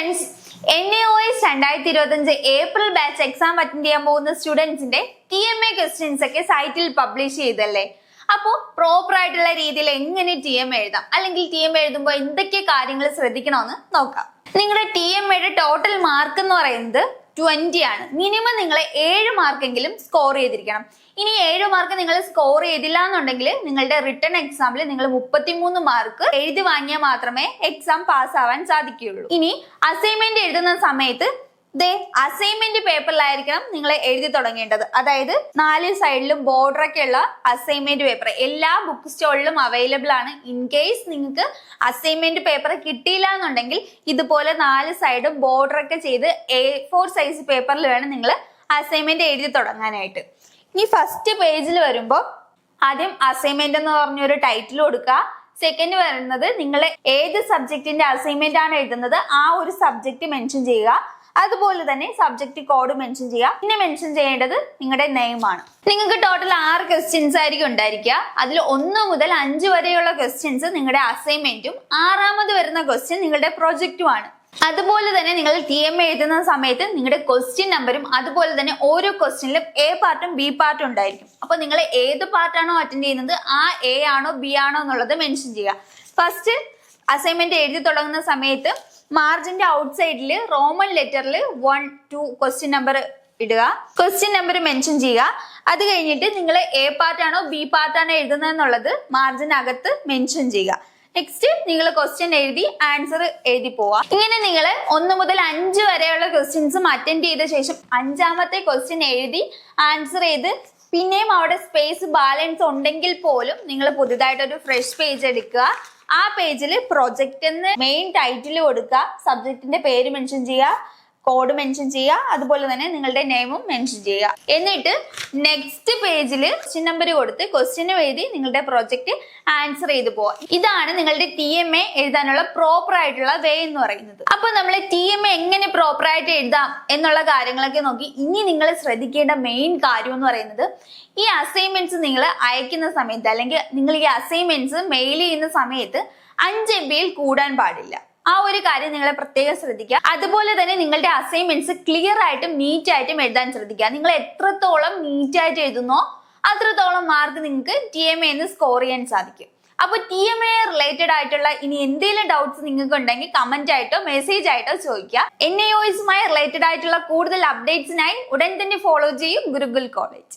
Friends N A O S രണ്ടായിരത്തി ഇരുപത്തഞ്ച് April batch exam attend ചെയ്യാൻ പോകുന്ന സ്റ്റുഡൻസിന്റെ ടി എം എ ക്വസ്റ്റ്യൻസ് ഒക്കെ സൈറ്റിൽ പബ്ലിഷ് ചെയ്തല്ലേ? അപ്പോൾ പ്രോപ്പർ ആയിട്ടുള്ള രീതിയിൽ എങ്ങനെ ടി എം എഴുതാം? അല്ലെങ്കിൽ ടി എം എഴുതുമ്പോൾ എന്തൊക്കെ കാര്യങ്ങൾ ശ്രദ്ധിക്കണമെന്ന് നോക്കാം. നിങ്ങളുടെ ടി എം എയുടെ ടോട്ടൽ മാർക്ക് എന്ന് പറയുന്നത് ട്വന്റി ആണ്. മിനിമം നിങ്ങൾ ഏഴ് മാർക്കെങ്കിലും സ്കോർ ചെയ്തിരിക്കണം. ഇനി ഏഴ് മാർക്ക് നിങ്ങൾ സ്കോർ ചെയ്തില്ല എന്നുണ്ടെങ്കിൽ നിങ്ങളുടെ റിട്ടേൺ എക്സാമിൽ നിങ്ങൾ മുപ്പത്തിമൂന്ന് മാർക്ക് എഴുതി വാങ്ങിയാൽ മാത്രമേ എക്സാം പാസ് ആവാൻ സാധിക്കുകയുള്ളൂ. ഇനി അസൈൻമെന്റ് എഴുതുന്ന സമയത്ത് ദേ അസൈൻമെന്റ് പേപ്പറിലായിരിക്കണം നിങ്ങൾ എഴുതി തുടങ്ങേണ്ടത്. അതായത് നാല് സൈഡിലും ബോർഡർ ഒക്കെ ഉള്ള അസൈൻമെന്റ് പേപ്പർ എല്ലാ ബുക്ക് സ്റ്റോളിലും അവൈലബിൾ ആണ്. ഇൻ കേസ് നിങ്ങൾക്ക് അസൈൻമെന്റ് പേപ്പർ കിട്ടിയില്ല എന്നുണ്ടെങ്കിൽ ഇതുപോലെ നാല് സൈഡും ബോർഡർ ഒക്കെ ചെയ്ത് എ ഫോർ സൈസ് പേപ്പറിൽ വേണം നിങ്ങൾ അസൈൻമെന്റ് എഴുതി തുടങ്ങാനായിട്ട്. ഇനി ഫസ്റ്റ് പേജിൽ വരുമ്പോൾ ആദ്യം അസൈൻമെന്റ് എന്ന് പറഞ്ഞൊരു ടൈറ്റിൽ കൊടുക്കുക. സെക്കൻഡ് വരുന്നത് നിങ്ങൾ ഏത് സബ്ജക്റ്റിന്റെ അസൈൻമെന്റ് ആണ് എഴുതുന്നത് ആ ഒരു സബ്ജക്റ്റ് മെൻഷൻ ചെയ്യുക. അതുപോലെ തന്നെ സബ്ജക്റ്റ് കോഡ് മെൻഷൻ ചെയ്യുക. പിന്നെ മെൻഷൻ ചെയ്യേണ്ടത് നിങ്ങളുടെ നെയിം ആണ്. നിങ്ങൾക്ക് ടോട്ടൽ ആറ് ക്വസ്റ്റ്യൻസ് ആയിരിക്കും ഉണ്ടായിരിക്കുക. അതിൽ ഒന്ന് മുതൽ അഞ്ച് വരെയുള്ള ക്വസ്റ്റ്യൻസ് നിങ്ങളുടെ അസൈൻമെന്റും ആറാമത് വരുന്ന ക്വസ്റ്റ്യൻ നിങ്ങളുടെ പ്രൊജക്റ്റുമാണ് അതുപോലെ തന്നെ നിങ്ങൾ ടി എം എഴുതുന്ന സമയത്ത് നിങ്ങളുടെ ക്വസ്റ്റ്യൻ നമ്പറും അതുപോലെ തന്നെ ഓരോ ക്വസ്റ്റ്യനിലും എ പാർട്ടും ബി പാർട്ടും ഉണ്ടായിരിക്കും. അപ്പൊ നിങ്ങൾ ഏത് പാർട്ടാണോ അറ്റൻഡ് ചെയ്യുന്നത് ആ എ ആണോ ബി ആണോ എന്നുള്ളത് മെൻഷൻ ചെയ്യുക. ഫസ്റ്റ് അസൈൻമെന്റ് എഴുതി തുടങ്ങുന്ന സമയത്ത് മാർജിന്റെ ഔട്ട് സൈഡിൽ റോമൻ ലെറ്ററിൽ വൺ ടു ക്വസ്റ്റ്യൻ നമ്പർ ഇടുക. ക്വസ്റ്റ്യൻ നമ്പർ മെൻഷൻ ചെയ്യുക. അത് കഴിഞ്ഞിട്ട് നിങ്ങൾ എ പാർട്ടാണോ ബി പാർട്ടാണോ എഴുതുന്നതെന്നുള്ളത് മാർജിനകത്ത് മെൻഷൻ ചെയ്യുക. നെക്സ്റ്റ് നിങ്ങൾ ക്വസ്റ്റ്യൻ എഴുതി ആൻസർ എഴുതി പോവാം ഇങ്ങനെ നിങ്ങൾ ഒന്ന് മുതൽ അഞ്ച് വരെയുള്ള ക്വസ്റ്റ്യൻസും അറ്റൻഡ് ചെയ്ത ശേഷം അഞ്ചാമത്തെ ക്വസ്റ്റ്യൻ എഴുതി ആൻസർ ചെയ്ത് പിന്നെയും അവിടെ സ്പേസ് ബാലൻസ് ഉണ്ടെങ്കിൽ പോലും നിങ്ങൾ പുതുതായിട്ടൊരു ഫ്രഷ് പേജ് എടുക്കുക. ആ പേജിൽ പ്രൊജക്റ്റ് എന്ന് മെയിൻ ടൈറ്റിൽ കൊടുക്കുക സബ്ജക്റ്റിന്റെ പേര് മെൻഷൻ ചെയ്യുക. കോഡ് മെൻഷൻ ചെയ്യുക. അതുപോലെ തന്നെ നിങ്ങളുടെ നെയിമും മെൻഷൻ ചെയ്യുക. എന്നിട്ട് നെക്സ്റ്റ് പേജിൽ ക്വസ്റ്റ്യൻ നമ്പർ കൊടുത്ത് ക്വസ്റ്റ്യനും എഴുതി നിങ്ങളുടെ പ്രോജക്റ്റ് ആൻസർ ചെയ്ത് പോവുക ഇതാണ് നിങ്ങളുടെ ടി എം എ എഴുതാനുള്ള പ്രോപ്പർ ആയിട്ടുള്ള വേ എന്ന് പറയുന്നത്. അപ്പൊ നമ്മൾ ടി എം എ എങ്ങനെ പ്രോപ്പർ ആയിട്ട് എഴുതാം എന്നുള്ള കാര്യങ്ങളൊക്കെ നോക്കി. ഇനി നിങ്ങൾ ശ്രദ്ധിക്കേണ്ട മെയിൻ കാര്യം എന്ന് പറയുന്നത് ഈ അസൈൻമെന്റ്സ് നിങ്ങൾ അയക്കുന്ന സമയത്ത് അല്ലെങ്കിൽ നിങ്ങൾ ഈ അസൈൻമെന്റ്സ് മെയിൽ ചെയ്യുന്ന സമയത്ത് അഞ്ച് എം ബിയിൽ കൂടാൻ പാടില്ല. ആ ഒരു കാര്യം നിങ്ങൾ പ്രത്യേകം ശ്രദ്ധിക്കുക. അതുപോലെ തന്നെ നിങ്ങളുടെ അസൈൻമെന്റ്സ് ക്ലിയർ ആയിട്ടും നീറ്റ് ആയിട്ടും എഴുതാൻ ശ്രദ്ധിക്കുക. നിങ്ങൾ എത്രത്തോളം നീറ്റ് ആയിട്ട് എഴുതുന്നോ അത്രത്തോളം മാർക്ക് നിങ്ങൾക്ക് ടി എം എന്ന് സ്കോർ ചെയ്യാൻ സാധിക്കും. അപ്പൊ ടി എം എ റിലേറ്റഡ് ആയിട്ടുള്ള ഇനി എന്തെങ്കിലും ഡൗട്ട്സ് നിങ്ങൾക്ക് ഉണ്ടെങ്കിൽ കമന്റ് ആയിട്ടോ മെസ്സേജ് ആയിട്ടോ ചോദിക്കുക. എൻ ഐ ഒസുമായി റിലേറ്റഡ് ആയിട്ടുള്ള കൂടുതൽ അപ്ഡേറ്റ്സിനായി ഉടൻ തന്നെ ഫോളോ ചെയ്യും ഗുരുകുൽ കോളേജ്